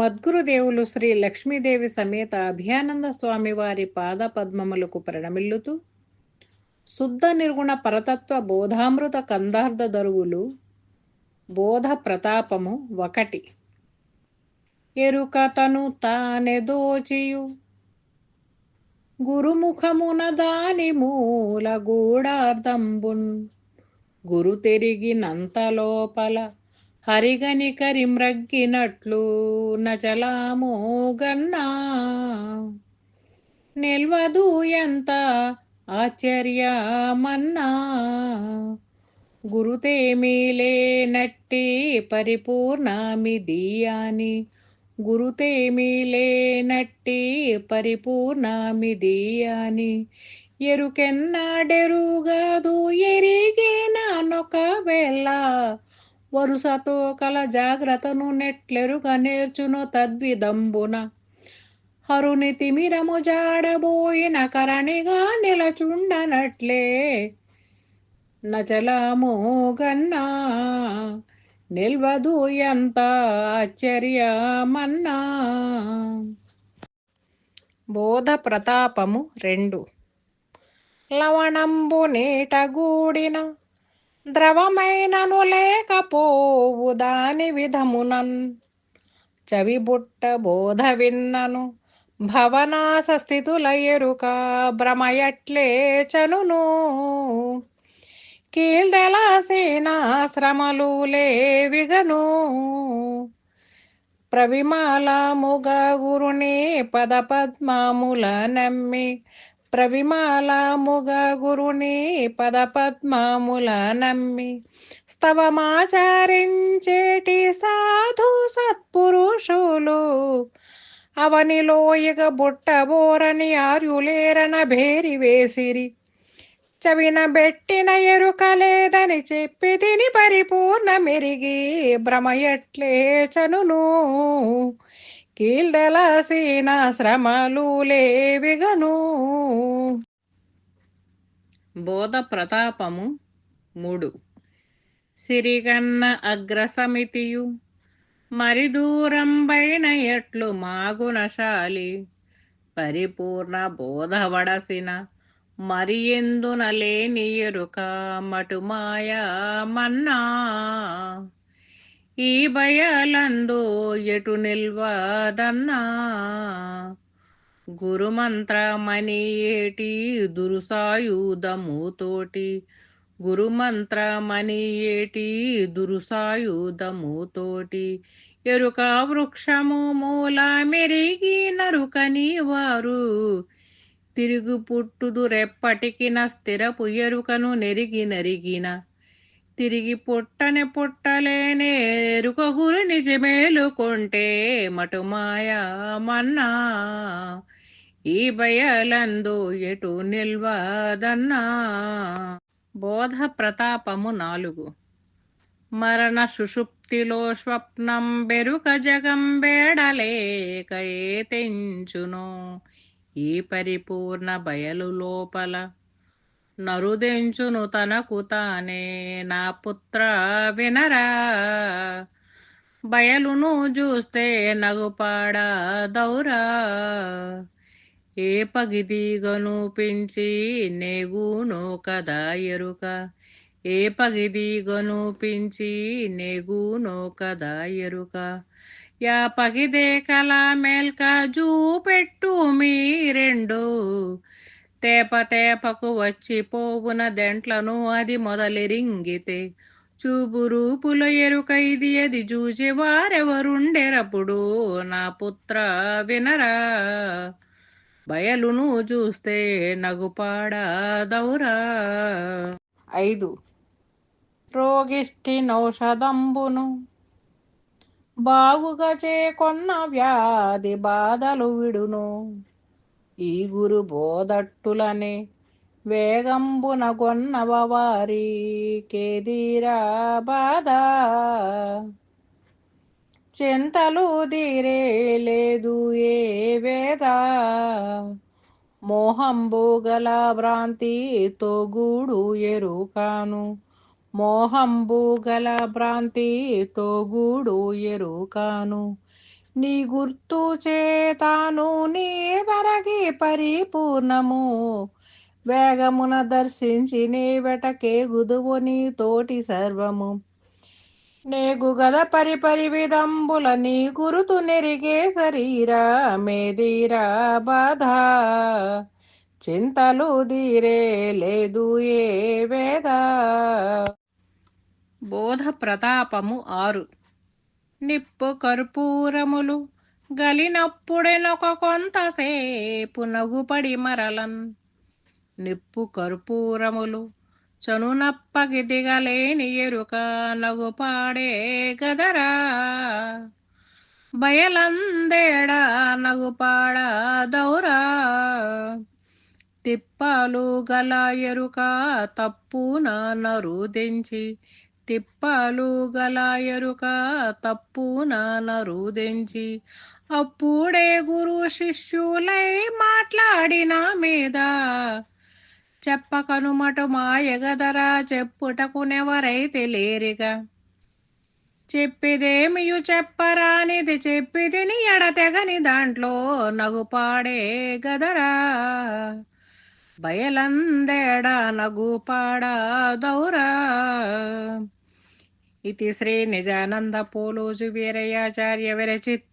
మద్గురుదేవులు శ్రీ లక్ష్మీదేవి సమేత అభయానంద స్వామి వారి పాద పద్మములకు ప్రణమిల్లుతూ శుద్ధ నిర్గుణ పరతత్వ బోధామృత కందార్థ దరువులు బోధ ప్రతాపము ఒకటి. ఎరుకతను తానె దోచియు గురుముఖమున దాని మూల గూఢార్థంబున్ గురు తిరిగినంత లోపల హరిగని కరిమ్రగ్గినట్లు నచలామోగన్నా నిల్వదు ఎంత ఆశ్చర్యమన్నా. గురుతేమీలేనట్టి పరిపూర్ణమిదియాని గురుతేమీలేనట్టి ఎరిగే ఎరుకెన్నాడెరుగదు ఎరిగినానొకవేళ వరుసతో కల జాగ్రత్తను నెట్లెరుగ నేర్చును తద్విదంబున. హరుని తిమిరము జాడబోయిన కరణిగా నిలచుండనట్లే. నచలము గన్నా నిల్వదు ఎంత ఆశ్చర్యమన్నా. బోధ ప్రతాపము రెండు. లవణంబు నీట ద్రవమైనను లేకపోవు దాని విధమునన్ చవిబుట్ట బోధ విన్నను భవనాస స్థితుల ఎరుక భ్రమయట్లే చనును. కీల్దెలాసీనాశ్రమలు లేవిగను ప్రవిమాలముగ గురుని పద పద్మముల నమ్మి ప్రవిమాలముగ గురుని పదపద్మాముల నమ్మి స్తవమాచరించేటి సాధు సత్పురుషులు. అవనిలో బుట్ట బుట్టబోరని ఆర్యులేరన భేరి వేసిరి. చవిన బెట్టిన ఎరుక లేదని చెప్పి తిని పరిపూర్ణ మెరిగి భ్రమయట్లే చనును. కీల్దలసిన శ్రమలు లేవిగను. బోధ ప్రతాపము మూడు. సిరిగన్న అగ్రసమితియు మరి దూరం పైన ఎట్లు మాగునశాలి. పరిపూర్ణ బోధవడసిన మరి ఎందున లేని ఎరుక మటుమాయా మన్నా. ఈ భయాలందో ఎటు నిల్వదన్నా? గురుమంత్రమని ఏటి దురుసాయుధముతోటి గురుమంత్రమని ఏటి దురుసాయుధముతోటి ఎరుక వృక్షము మూల మెరిగి నరుకని వారు? తిరుగు పుట్టుదు రెప్పటికిన స్థిరపు ఎరుకను నెరిగి నరిగిన తిరిగి పుట్టని పుట్టలేనే ఎరుకగురు నిజమేలుకుంటే మటుమాయా మన్నా. ఈ భయలందు ఎటు నిల్వదన్నా. బోధ ప్రతాపము నాలుగు. మరణ సుషుప్తిలో స్వప్నం బెరుక జగం వేడలేక ఏ తెంచును. ఈ పరిపూర్ణ బయలు లోపల నరుదెంచును తనకు తానే నా పుత్ర వినరా. బయలును చూస్తే నగుపాడ దౌరా. ఏ పగిదీగను పెంచి నేగును కదా ఎరుక. ఏ పగిదీగను పెంచి నేగును కదా ఎరుక. యా పగిదే కల మేల్క జూపెట్టు మీ రెండు తేప తేపకు వచ్చి పోవున దెంట్లను అది మొదలిరింగితే. చూపు రూపుల ఎరుక ఇది అది చూచి వారెవరుండెరప్పుడు నా పుత్ర వినరా. బయలును చూస్తే నగుపాడదౌరా ఐదు. రోగిష్టి నౌషధంబును. బాగుగా చేకొన్న వ్యాధి బాధలు విడును. ఈ గురు బోధట్టులనే వేగంబున కేదీరా బాధ. చింతలు దీరే లేదు ఏ వేద. మోహంబు గల భ్రాంతి తోగూడు ఎరుకాను. మోహంబు గల భ్రాంతి తోగూడు ఎరుకాను. నీ గుర్తు చేతాను నీ వరగి పరిపూర్ణము. వేగమున దర్శించి నీ వెటకే గుదువు నీ తోటి సర్వము. నేగు గద పరిపరి విదంబుల నీ గురుతు నెరిగే శరీరా మేదీరా బాధ. చింతలు దీరే లేదు ఏ వేద. బోధ ప్రతాపము ఆరు. నిప్పు కర్పూరములు గలినప్పుడెనొక కొంతసేపు నగుపడి మరలన్. నిప్పు కర్పూరములు చనునప్పకి దిగలేని ఎరుక నగుపాడే గదరా. బయలందేడా నగుపాడ దౌరా. తిప్పాలు గల ఎరుక తప్పున నరుదెంచి తిప్పాలు గలాయరుక తప్పు నానరుదెంచి నరుదెంచి అప్పుడే గురు శిష్యులై మాట్లాడిన మీద చెప్పకనుమటు మాయగదరా చెప్పుటకునెవరైతే లేరిగా చెప్పిదేమియు చెప్పరానిది చెప్పిదిని ఎడతెగని దాంట్లో నగుపాడే గదరా. బయలందేడా నగుపాడా దౌరా. ఇది శ్రీ నిజానంద పోలోజు వీరయాచార్య విరచిత్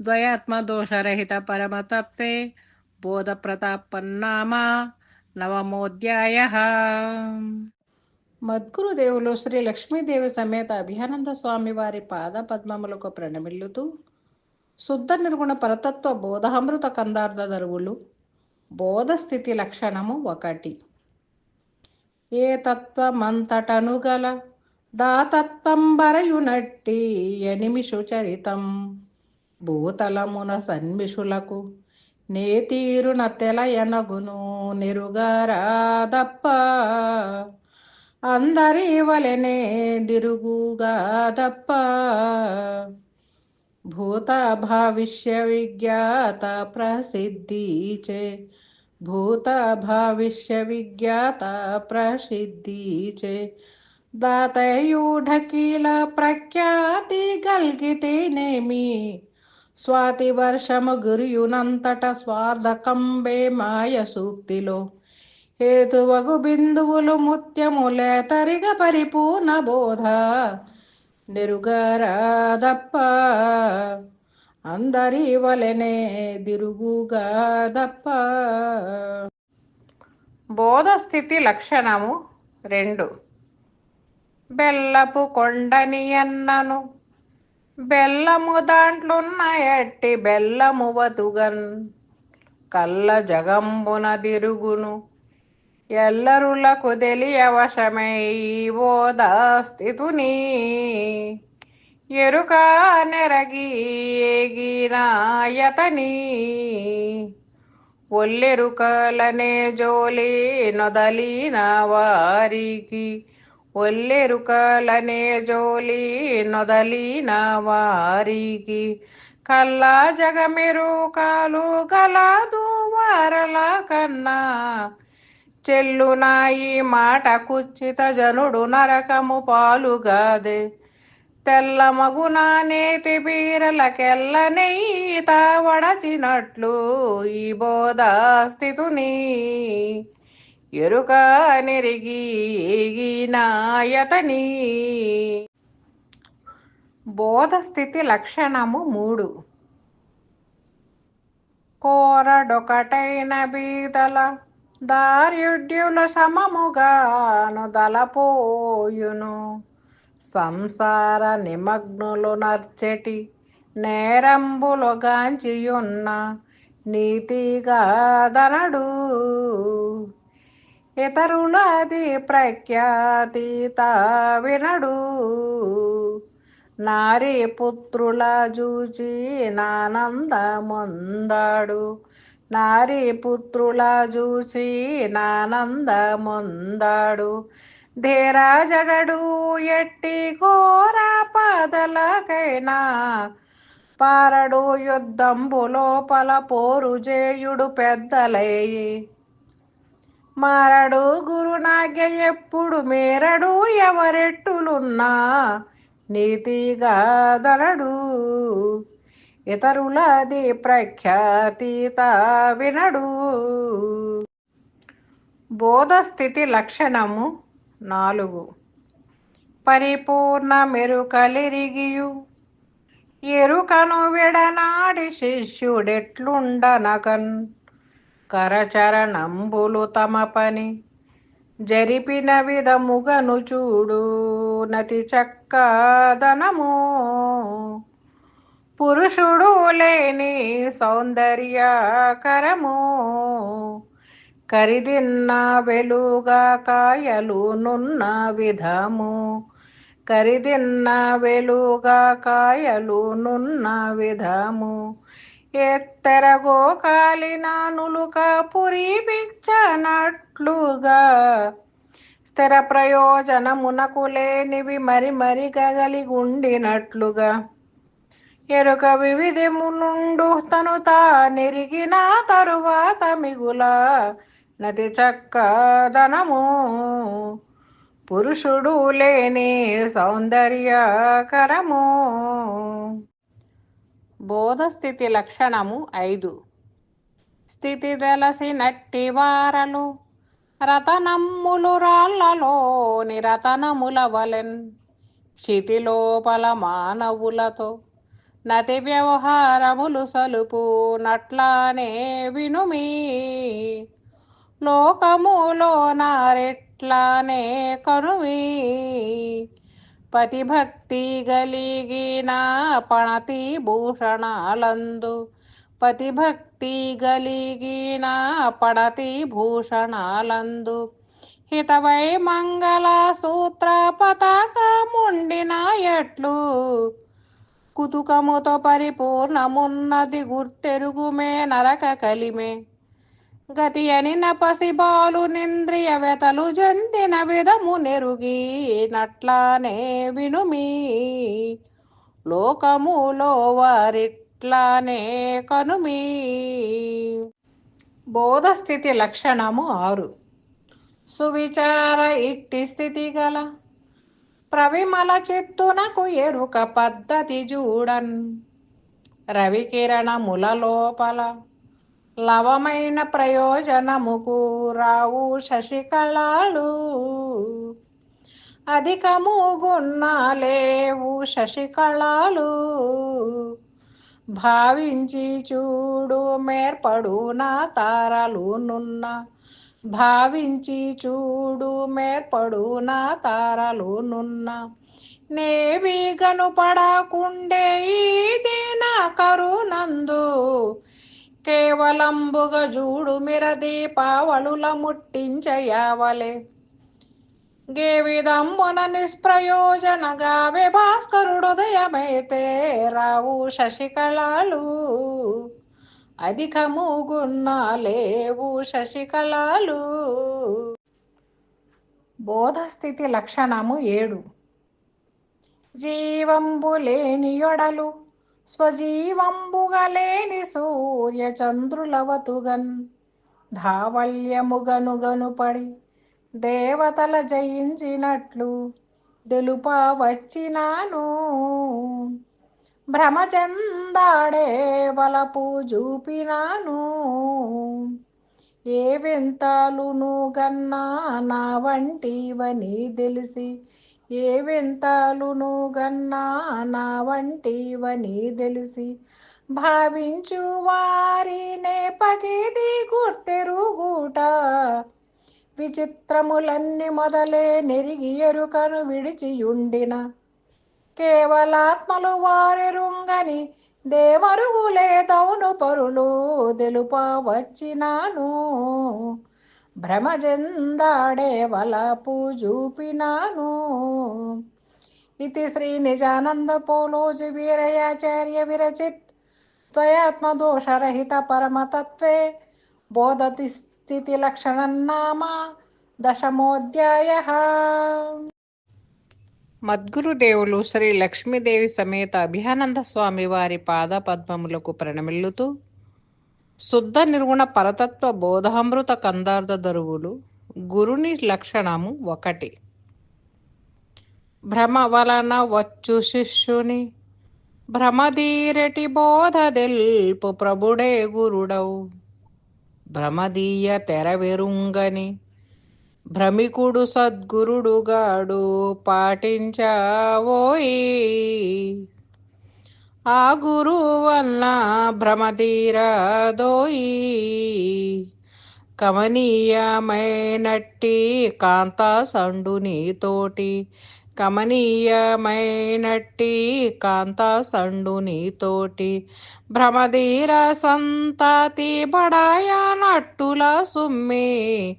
ద్వయాత్మదోషరహిత పరమతత్వే బోధప్రతాపన్నామా నవమోధ్యాయ మద్గురుదేవులు శ్రీ లక్ష్మీదేవి సమేత అభియానంద స్వామి వారి పాద పద్మములకు ప్రణమిల్లుతూ శుద్ధ నిర్గుణ పరతత్వ బోధామృత కందార్థ దరువులు బోధస్థితి లక్షణము ఒకటి ఏ తత్వమంతటను గల దాతత్వంబరయునట్టి ఎనిమిషు చరితం. భూతలమున సన్మిషులకు నేతీరున తెలయనగును నిరుగారాదప్ప. అందరి వలెనే దిరుగుగాదప్ప. భూత భవిష్య విజ్ఞాత ప్రసిద్ధిచే భూత భవిష్య విజ్ఞాత ప్రసిద్ధిచే దాతయూఢకీల ప్రఖ్యాతి గల్గితేనేమి స్వాతి వర్షము గురియునంతట స్వార్థకంబే మాయ సూక్తిలో హేతువగు బిందువులు ముత్యములేతరిగ పరిపూర్ణ బోధ నెరుగరాదప్ప. అందరి వలెనే దిరుగుగాదప్ప. బోధ స్థితి లక్షణము రెండు. బెల్లపు కొండని అన్నను. బెల్లము దాంట్లున్న ఎట్టి బెల్లము వతుగన్. కల్ల జగంబున తిరుగును. ఎల్లరులకు తెలియవశమై ఓద దాస్థితుని. ఎరుక నెరగి ఏగినాయతని ఒల్లెరుకలనే జోలి నొదలిన వారికి. ఒల్లెరుకలనే జోలి నొదలిన వారికి. కల్లా జగమెరుకాలు గలదు వరల కన్నా. చెల్లునాయి మాట కుచ్చిత జనుడు నరకము పాలుగాదే తెల్ల మగునా నేతి బీరలకెల్ల నెయ్యిత వడచినట్లు ఈ బోధ స్థితుని. ఎరుక నెరిగి నాయతని బోధ స్థితి లక్షణము మూడు. కోరడొకటైన బీదల దార్యుడ్యుల సమముగాను దలపోయును. సంసార నిమగ్నులు నర్చెటి నేరంబులు గాంచియున్న నీతిగా దనడు ఇతరులది ప్రఖ్యాతి వినడు. నారీ పుత్రుల చూచి నానందముందాడు. నారీ పుత్రుల చూసి నానందముందాడు. ధీరాజడడు ఎట్టి ఘోర పదలకైనా పారడు యుద్ధంబు లోపల పోరు జేయుడు పెద్దలయ్యి మారడు గురునాగ్య ఎప్పుడు మేరడు ఎవరెట్టులున్నా నీతిగా దనడు ఇతరులది ప్రఖ్యాతీత వినడు. బోధస్థితి లక్షణము నాలుగు. పరిపూర్ణ మెరుకలిరిగియు. ఎరుకను విడనాడి శిష్యుడెట్లుండనకన్ కరచరణంబులు తమ పని. జరిపిన విధముగను చూడు నతి చక్కదనము. పురుషుడు లేని సౌందర్యకరము. కరిదిన్న వెలుగా కాయలు నున్న విధము. కరిదిన్న వెలుగా కాయలు నున్న విధము. ఎత్తెరగో కాలినానులుక పురిపించనట్లుగా స్థిర ప్రయోజనమునకు లేనివి మరి మరి గగలిగుండినట్లుగా ఎరుక వివిధములుండు తను తానెరిగిన తరువాత మిగుల నది చక్కదనము పురుషుడు లేని సౌందర్యకరము. బోధస్థితి లక్షణము ఐదు. స్థితి వెలసి నట్టి వారలు రతనమ్ములు రాళ్ళలోని రతనముల వలెన్ క్షితిలోపల మానవులతో నతి వ్యవహారములు సలుపు నట్లానే వినుమీ లోకములో నారెట్లానే కనుమీ. పతిభక్తి గలిగిన పణతి భూషణాలందు. పతిభక్తి గలిగిన పడతి భూషణాలందు. హితవై మంగళ సూత్ర పతాకముండిన ఎట్లు కుతుకముతో పరిపూర్ణమున్నది గుర్తెరుగుమే నరక కలిమే. గతి అని నపసి బాలు నింద్రియ వెతలు జంతిన విధము నెరుగి నట్లానే వినుమీ లోకములో వారిట్లానే కనుమీ బోధస్థితి లక్షణము ఆరు. సువిచార ఇట్టి స్థితి గల ప్రవిమల చిత్తునకు ఎరుక పద్ధతి చూడన్ రవికిరణముల లోపల లవమైన ప్రయోజనముకు రావు శశికళాలు. అధికము గున్నాలేవు శశికళాలు. భావించి చూడు మేర్పడునా తారలు నున్న. భావించి చూడు మేర్పడునా తారలు నున్న. నేవి గనుపడకుండే ఈదిన కరునందు. కేవలంబుగ జూడు మిర దీపావళుల ముట్టించయావలే. గేవిదంబున నిష్ప్రయోజనగా విభాస్కరుడుదయమైతే రావు శశికళాలు. అదికముగున్న లేవు శశికళాలు. బోధస్థితి లక్షణము ఏడు. జీవంబు లేని యొడలు స్వజీవంబుగలేని సూర్య చంద్రులవతుగన్ ధావల్యముగనుగనుపడి దేవతల జయించినట్లు తెలుప వచ్చినాను భ్రమచందాడే వలపు చూపినాను ఏ వింతాలును గన్నా నా వంటివని తెలిసి ఏ వింతాలును గన్నా నా వంటివని తెలిసి భావించు వారినే పగిది గుర్తెరుగుట. విచిత్రములన్నీ మొదలే నెరిగి ఎరుకను విడిచియుండిన. కేవలాత్మలు వారెరుంగని దేవరుగులే దౌను పరులు తెలుప వచ్చినాను భ్రమజందాడే వలపు చూపినాను ఇది శ్రీ నిజానంద పోలోజి వీరయాచార్య విరచిత్ త్వయాత్మదోషరహిత పరమతత్వే. బోధతి స్థితి లక్షణన్నామ దశమోధ్యాయ. మద్గురుదేవులు శ్రీ లక్ష్మీదేవి సమేత అభియానంద స్వామి వారి పాద పద్మములకు ప్రణమిల్లుతూ శుద్ధ నిర్గుణ పరతత్వ బోధామృత కందార్థ దరువులు గురుని లక్షణము ఒకటి. భ్రమ వలన వచ్చు శిష్యుని భ్రమదీరటి బోధదెల్పు ప్రభుడే గురుడవు. భ్రమదీయ తెరవెరుంగని భ్రమికుడు సద్గురుడుగాడు పాటించావోయి ఆ గురు వల్ల భ్రమదీరదోయి కమనీయమైనట్టి కాంత సండు నీతోటి కమనీయమైనట్టి కాంత సండు నీతోటి భ్రమధీర సంతతి బడాయనట్టుల సుమ్మి.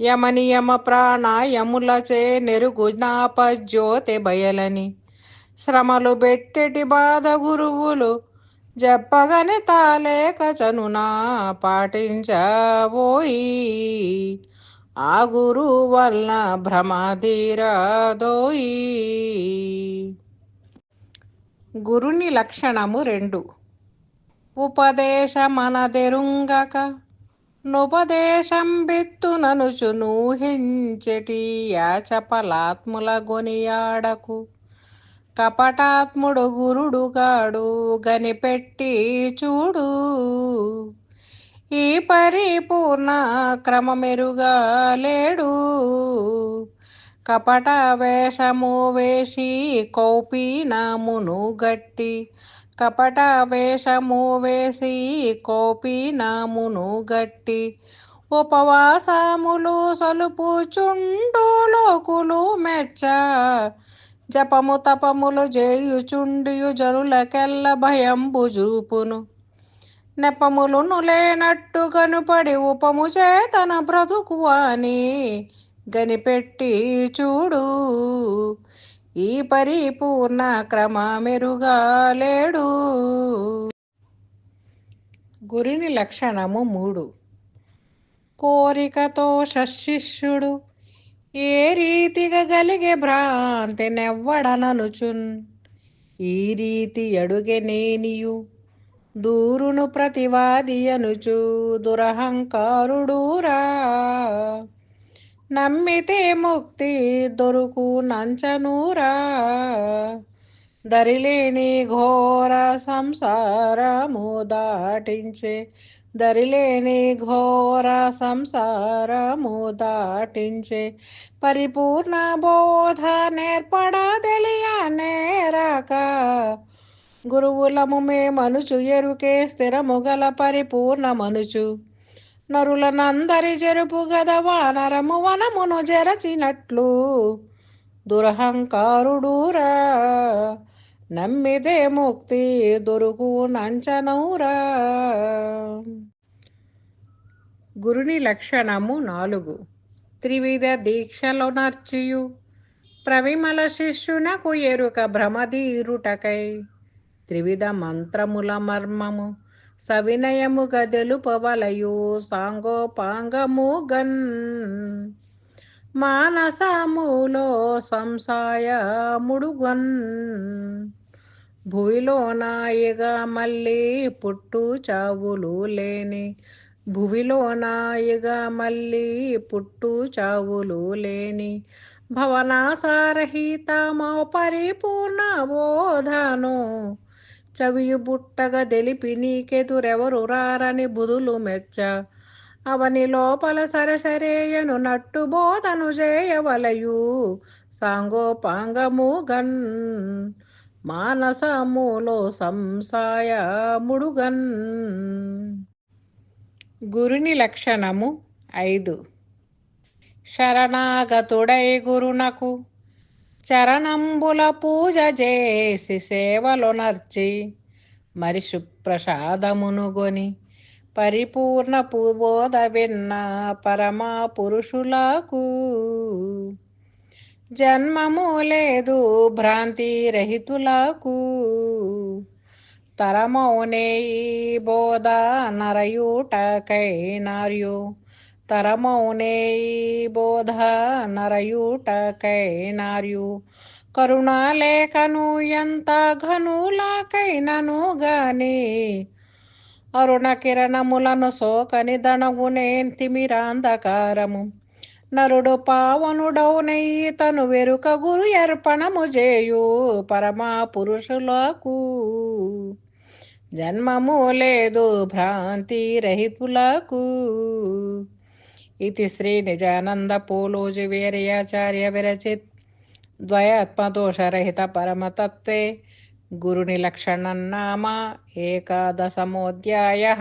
యమనియమ ప్రాణాయములచే నెరుగు జ్ఞాపజ్యోతి బయలని శ్రమలు బెట్టెటి బాధ గురువులు చెప్పగని తాలేక చనునా పాటించబోయి. ఆ గురు వల్ల భ్రమధీరదోయి గురుని లక్షణము రెండు. ఉపదేశమనదెరుంగక నుపదేశం బిత్తుననుచు నూహించెటి యాచపలాత్ముల గొనియాడకు. కపటాత్ముడు గురుడుగాడు గనిపెట్టి చూడు. ఈ పరిపూర్ణ క్రమమెరుగా లేడు కపట వేషము వేసి కౌపీనామును గట్టి కపట వేషము వేసి కోపీనామును గట్టి ఉపవాసములు సలుపు చుండు లోకులు మెచ్చ జపము తపములు చేయుచుండియు జరులకెల్ల భయంబు చూపును నెపములును లేనట్టు కనుపడి ఉపము చేతన బ్రతుకు అని గనిపెట్టి చూడు. ఈ పరిపూర్ణ క్రమ లేడు. గురిని లక్షణము మూడు. కోరికతో శిష్యుడు ఏ రీతిగా గలిగే భ్రాంతి నెవ్వడననుచున్. ఈ రీతి అడుగే నేనియు దూరును ప్రతివాది అనుచు దురహంకారుడూరా నమ్మితే ముక్తి దొరుకు నంచనూరా దరిలేని ఘోర సంసారము దాటించే దరిలేని ఘోర సంసారము దాటించే పరిపూర్ణ బోధ నేర్పడదెలియ నేరక. గురువులము మే మనుచు ఎరుకే స్థిరము గల పరిపూర్ణ మనుచు. నరులనందరి జరుపు గద వానరము వనమును జరచినట్లు. దురహంకారుడూరా. నమ్మిదే ముక్తి దొరుకు నంచనౌరా గురుని లక్షణము నాలుగు. త్రివిధ దీక్షలో నర్చియు. ప్రవిమల శిష్యునకు ఎరుక భ్రమధీరుటకై త్రివిధ మంత్రముల మర్మము సవినయము గదెలుపవలయు సాంగోపాంగము గన్. మానసములో సంసాయముడుగన్ భూమిలో నాయగా మళ్ళీ పుట్టు చావులు లేని. భువిలో నాయగా మళ్ళీ పుట్టు చావులు లేని. భవనాసారహితమో పరిపూర్ణ బోధను. చవియు బుట్టగా తెలిపి నీకెదురెవరు రారని బుధులు మెచ్చ. అవని లోపల సరసరేయను నట్టు బోధను చేయవలయు సాంగోపాంగము గన్ మానసములో సంసాయ ముడుగన్ గురుని లక్షణము ఐదు. శరణాగతుడై గురునకు చరణంబుల పూజ చేసి సేవలు నర్చి మరి సుప్రసాదమునుగొని పరిపూర్ణ పూర్వోద విన్న పరమా పురుషులకు జన్మము లేదు భ్రాంతి రహితులకు. తరమౌనే బోధ నరయూటకై నార్యు తరమౌనే బోధ నరయూటకై నార్యు కరుణాలేఖను ఎంత ఘనులకైనను గాని అరుణ కిరణములను సోకని దణగునే తిమిరాంధకారము. నరుడు పావనుడౌనై తను వెరుక గురు అర్పణము చేయు పరమా పురుషులకు. జన్మము లేదు భ్రాంతి రహితులకు. ఇది శ్రీ నిజానంద పూలోజు వీర్యాచార్య విరచిత్. ద్వయాత్మదోషరహిత పరమతత్వే. గురుని లక్షణం నామ ఏకాదశమోధ్యాయ.